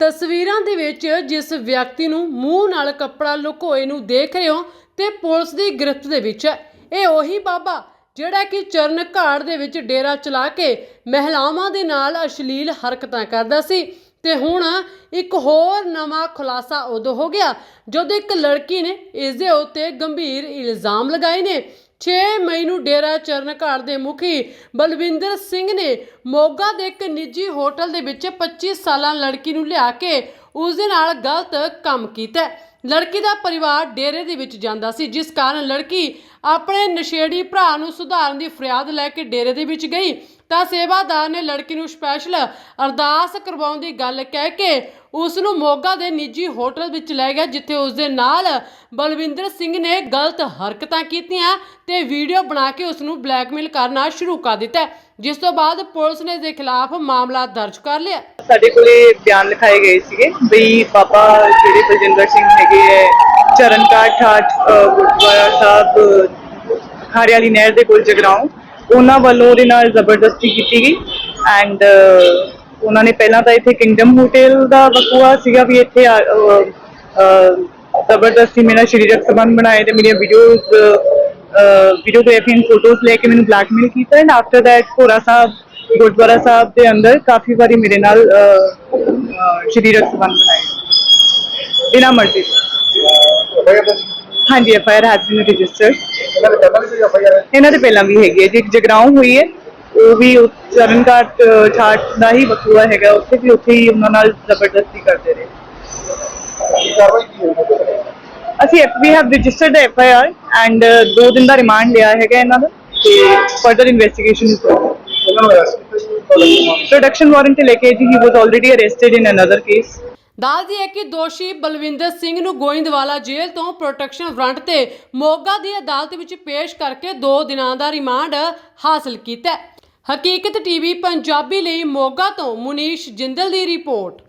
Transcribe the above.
ਤਸਵੀਰਾਂ ਦੇ ਵਿੱਚ ਜਿਸ ਵਿਅਕਤੀ ਨੂੰ ਮੂੰਹ ਨਾਲ ਕੱਪੜਾ ਲੁਕੋਏ ਨੂੰ ਦੇਖ ਰਹੇ ਹੋ ਤੇ ਪੁਲਿਸ ਦੀ ਗ੍ਰਿਫਤ ਦੇ ਵਿੱਚ ਹੈ। ਇਹ ਉਹੀ ਬਾਬਾ ਜਿਹੜਾ ਕਿ ਚਰਨ ਘਾੜ ਦੇ ਵਿੱਚ ਡੇਰਾ ਚਲਾ ਕੇ ਮਹਿਲਾਵਾਂ ਦੇ ਨਾਲ ਅਸ਼ਲੀਲ ਹਰਕਤਾਂ ਕਰਦਾ ਸੀ ਤੇ ਹੁਣ ਇੱਕ ਹੋਰ ਨਵਾਂ ਖੁਲਾਸਾ ਉਦੋਂ ਹੋ ਗਿਆ ਜਦੋਂ ਇੱਕ ਲੜਕੀ ਨੇ ਇਸ ਦੇ ਉੱਤੇ ਗੰਭੀਰ ਇਲਜ਼ਾਮ ਲਗਾਏ ਨੇ। 6 ਮਈ ਨੂੰ ਡੇਰਾ ਚਰਨ ਘਾਟ ਦੇ ਮੁਖੀ ਬਲਵਿੰਦਰ ਸਿੰਘ ਨੇ ਮੋਗਾ ਦੇ ਇੱਕ ਨਿੱਜੀ ਹੋਟਲ ਦੇ ਵਿੱਚ 25 ਸਾਲਾਂ ਲੜਕੀ ਨੂੰ ਲਿਆ ਕੇ ਉਸ ਦੇ ਨਾਲ ਗਲਤ ਕੰਮ ਕੀਤਾ। ਲੜਕੀ ਦਾ ਪਰਿਵਾਰ ਡੇਰੇ ਦੇ ਵਿੱਚ ਜਾਂਦਾ ਸੀ, ਜਿਸ ਕਾਰਨ ਲੜਕੀ ਆਪਣੇ ਨਸ਼ੇੜੀ ਭਰਾ ਨੂੰ ਸੁਧਾਰਨ ਦੀ ਫਰਿਆਦ ਲੈ ਕੇ ਡੇਰੇ ਦੇ ਵਿੱਚ ਗਈ, ਤਾਂ ਸੇਵਾਦਾਰ ਨੇ ਲੜਕੀ ਨੂੰ ਸਪੈਸ਼ਲ ਅਰਦਾਸ ਕਰਵਾਉਣ ਦੀ ਗੱਲ ਕਹਿ ਕੇ ਉਸ ਨੂੰ ਮੋਗਾ ਦੇ ਨਿੱਜੀ ਹੋਟਲ ਵਿੱਚ ਲੈ ਗਿਆ, ਜਿੱਥੇ ਉਸ ਦੇ ਨਾਲ ਬਲਵਿੰਦਰ ਸਿੰਘ ਨੇ ਗਲਤ ਹਰਕਤਾਂ ਕੀਤੀਆਂ ਤੇ ਵੀਡੀਓ ਬਣਾ ਕੇ ਉਸ ਨੂੰ ਬਲੈਕਮੇਲ ਕਰਨਾ ਸ਼ੁਰੂ ਕਰ ਦਿੱਤਾ, ਜਿਸ ਤੋਂ ਬਾਅਦ ਪੁਲਿਸ ਨੇ ਇਸ ਦੇ ਖਿਲਾਫ ਮਾਮਲਾ ਦਰਜ ਕਰ ਲਿਆ। ਸਾਡੇ ਕੋਲੇ ਬਿਆਨ ਲਿਖਾਏ ਗਏ ਸੀਗੇ ਬਈ ਬਾਬਾ ਜਿਹੜੇ ਬਲਜਿੰਦਰ ਸਿੰਘ ਹੈਗੇ ਹੈ ਚਰਨਕਾਟ ਠਾਠ ਗੁਰਦੁਆਰਾ ਸਾਹਿਬ ਖਾਰੇ ਵਾਲੀ ਨਹਿਰ ਦੇ ਕੋਲ ਜਗਰਾਉਂ। ਉਹਨਾਂ ਵੱਲੋਂ ਉਹਦੇ ਨਾਲ ਜ਼ਬਰਦਸਤੀ ਕੀਤੀ ਗਈ। ਐਂਡ ਉਹਨਾਂ ਨੇ ਪਹਿਲਾਂ ਤਾਂ ਇੱਥੇ ਕਿੰਗਡਮ ਹੋਟਲ ਦਾ ਵਕੂਆ ਸੀਗਾ ਵੀ ਇੱਥੇ ਜ਼ਬਰਦਸਤੀ ਮੇਰਾ ਸਰੀਰਕ ਸੰਬੰਧ ਬਣਾਏ ਤੇ ਮੇਰੀਆਂ ਵੀਡੀਓਜ਼ ਵੀਡੀਓਗ੍ਰਾਫੀ ਐਂਡ ਫੋਟੋਜ਼ ਲੈ ਕੇ ਮੈਨੂੰ ਬਲੈਕਮੇਲ ਕੀਤਾ। And after that Bhora Sahib, Gurdwara ਸਾਹਿਬ ਦੇ ਅੰਦਰ ਕਾਫੀ ਵਾਰੀ ਮੇਰੇ ਨਾਲ ਸਰੀਰਕ ਸੰਬੰਧ ਬਣਾਏ। ਬਿਨਾਂ ਮਰਜ਼ੀ। ਹਾਂਜੀ F I R has been registered ਇਹਨਾਂ ਦੇ ਪਹਿਲਾਂ ਵੀ ਹੈਗੀ ਹੈ ਜੀ ਇੱਕ ਜਗਰਾਉਂ ਹੋਈ ਹੈ। ਉਹ ਵੀ ਚਰਨਕਾਟ ਠਾਠ ਦਾ ਹੀ ਵਕੂਆ ਹੈਗਾ ਉੱਥੇ ਵੀ ਉੱਥੇ ਹੀ ਉਹਨਾਂ ਨਾਲ ਜ਼ਬਰਦਸਤੀ ਕਰਦੇ ਰਹੇ। ਅਸੀਂ ਵੀ have registered F I R and ਦੋ ਦਿਨ ਦਾ ਰਿਮਾਂਡ ਲਿਆ ਹੈਗਾ ਇਹਨਾਂ ਦਾ ਤੇ ਫਰਦਰ ਇਨਵੈਸਟੀਗੇਸ਼ਨ ਇਸ ਪ੍ਰੋਡਕਸ਼ਨ ਵਾਰੰਟ ਲੈ ਕੇ ਜੀ ਹੀ was already arrested in another case ਦੱਸਦੀ ਹੈ ਕਿ ਦੋਸ਼ੀ ਬਲਵਿੰਦਰ ਸਿੰਘ ਨੂੰ ਗੋਇੰਦਵਾਲਾ ਜੇਲ੍ਹ ਤੋਂ ਪ੍ਰੋਟੈਕਸ਼ਨ ਵਾਰੰਟ ਤੇ ਮੋਗਾ ਦੀ ਅਦਾਲਤ ਵਿੱਚ ਪੇਸ਼ ਕਰਕੇ 2 ਦਿਨਾਂ ਦਾ ਰਿਮਾਂਡ ਹਾਸਲ ਕੀਤਾ ਹੈ। ਹਕੀਕਤ ਟੀਵੀ ਪੰਜਾਬੀ ਲਈ ਮੋਗਾ ਤੋਂ ਮੁਨੀਸ਼ ਜਿੰਦਲ ਦੀ ਰਿਪੋਰਟ